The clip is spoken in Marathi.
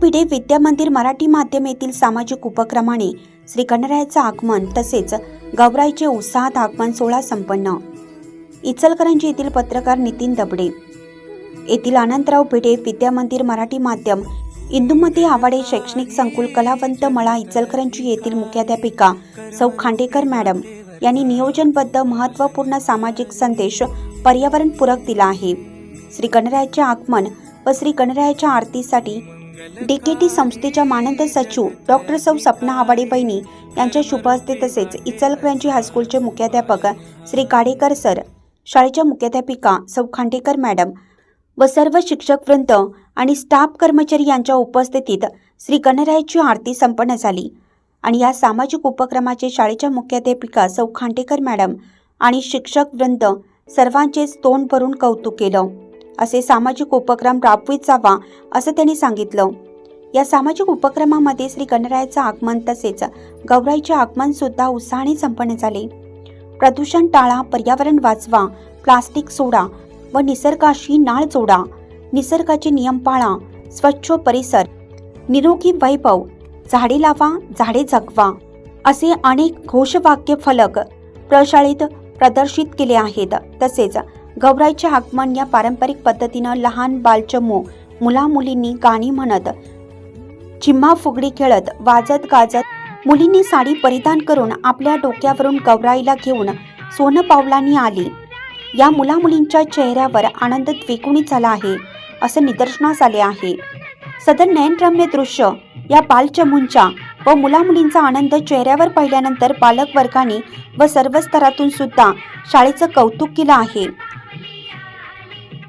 भिडे विद्यामंदिर मराठी माध्यम येथील सामाजिक उपक्रमाने श्री आगमन तसेच गौराईचे उत्साहात आगमन सोहळा संपन्न. इचलकरंजी येथील पत्रकार नितीन दबडे. येथील आनंदराव भिडे विद्यामंदिर मराठी माध्यम इंदुमती आवाडे शैक्षणिक संकुल कलावंत मळा इचलकरंजी येथील मुख्याध्यापिका सौ खांडेकर मॅडम यांनी नियोजनबद्ध महत्त्वपूर्ण सामाजिक संदेश पर्यावरणपूरक दिला आहे. श्री गणरायाचे आगमन व श्री गणरायाच्या आरतीसाठी डीकेटी संस्थेच्या मानद सचिव डॉक्टर सौ सपना आवाडे बहिणी यांच्या शुभ हस्ते तसेच इचलकरंजी हायस्कूलचे मुख्याध्यापक श्री काडेकर सर शाळेच्या मुख्याध्यापिका सौ खांडेकर मॅडम व सर्व शिक्षक वृंद आणि स्टाफ कर्मचारी यांच्या उपस्थितीत श्री गणरायाची आरती संपन्न झाली आणि या सामाजिक उपक्रमाचे शाळेच्या मुख्याध्यापिका सौ खांडेकर मॅडम आणि शिक्षक वृंद सर्वांचेच तोंड भरून कौतुक केलं. असे सामाजिक उपक्रम राबवित जावा असं त्यांनी सांगितलं. या सामाजिक उपक्रमामध्ये श्री गणरायाचं आगमन तसेच गौराईचे आगमन सुद्धा उत्साहाने संपन्न झाले. प्रदूषण टाळा पर्यावरण वाचवा प्लास्टिक सोडा व निसर्गाशी नाळ जोडा निसर्गाचे नियम पाळा स्वच्छ परिसर निरोगी वैभव झाडे लावा झाडे जगवा असे अनेक घोषवाक्य फलक प्रशाळेत प्रदर्शित केले आहेत. तसेच गौराईचे आगमन या पारंपरिक पद्धतीनं लहान बालचमू मुलामुलींनी गाणी म्हणत चिम्मा फुगडी खेळत वाजत गाजत मुलींनी साडी परिधान करून आपल्या डोक्यावरून गौराईला घेऊन सोनं पावलांनी आली. या मुलामुलींच्या चेहऱ्यावर आनंद द्विगुणित झाला आहे असं निदर्शनास आले आहे. सदर नयनरम्य दृश्य या बालचमूंच्या व मुलामुलींचा आनंद चेहऱ्यावर पाहिल्यानंतर पालक वर्गाने व सर्व स्तरातून सुद्धा शाळेचं कौतुक केलं आहे.